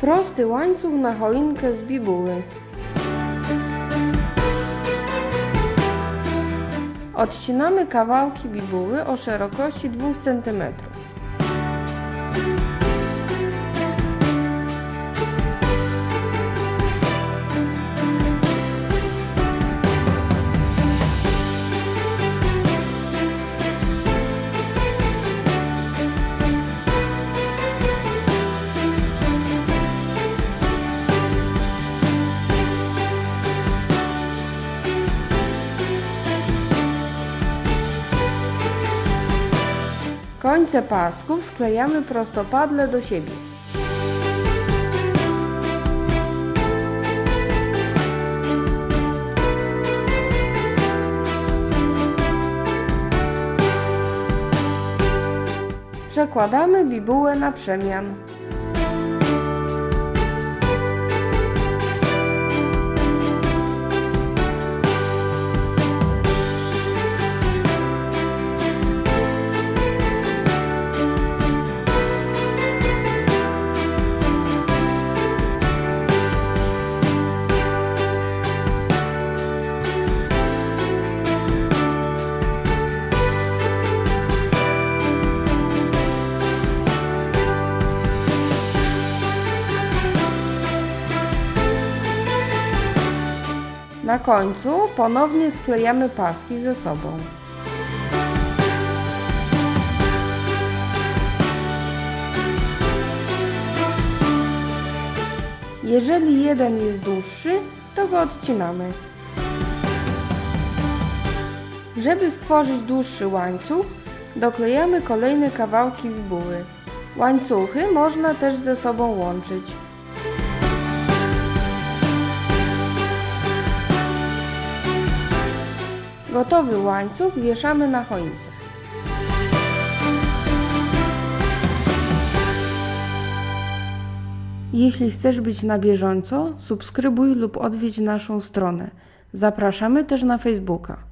Prosty łańcuch na choinkę z bibuły. Odcinamy kawałki bibuły o szerokości 2 cm. Końce pasków sklejamy prostopadle do siebie. Przekładamy bibułę na przemian. Na końcu ponownie sklejamy paski ze sobą. Jeżeli jeden jest dłuższy, to go odcinamy. Żeby stworzyć dłuższy łańcuch, doklejamy kolejne kawałki bibuły. Łańcuchy można też ze sobą łączyć. Gotowy łańcuch wieszamy na choince. Jeśli chcesz być na bieżąco, subskrybuj lub odwiedź naszą stronę. Zapraszamy też na Facebooka.